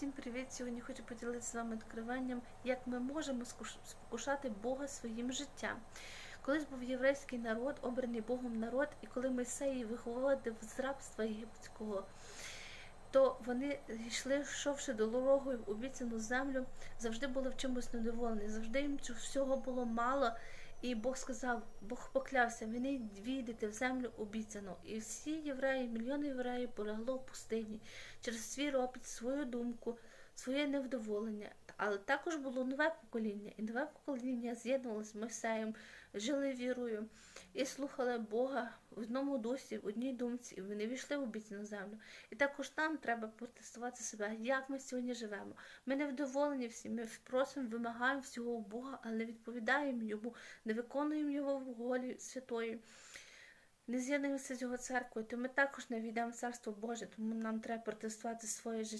Всім привіт! Сьогодні хочу поділитися з вами відкриванням, як ми можемо спокушати Бога своїм життям. Колись був єврейський народ, обраний Богом народ, і коли Мойсей виходив з рабства єгипетського, то вони йшли, йшовши дорогою в обіцяну землю, завжди були в чомусь недоволені, завжди їм всього було мало. І Бог сказав, Бог поклявся, не війдете в землю обіцяну. І всі євреї, мільйони євреїв полягло в пустині через свій ропіт, свою думку, своє невдоволення. Але також було нове покоління, і нове покоління з'єднувалося з Мойсеєм, жили вірою і слухали Бога в одному дусі, в одній думці, і вони війшли в обіцяну землю. І також нам треба протестувати себе, як ми сьогодні живемо. Ми невдоволені всі, ми просимо, вимагаємо всього у Бога, але не відповідаємо йому, не виконуємо його волі святої. Не з'єднуємося з його церквою, то ми також не війдемо в царство Боже, тому нам треба протестувати своє життя.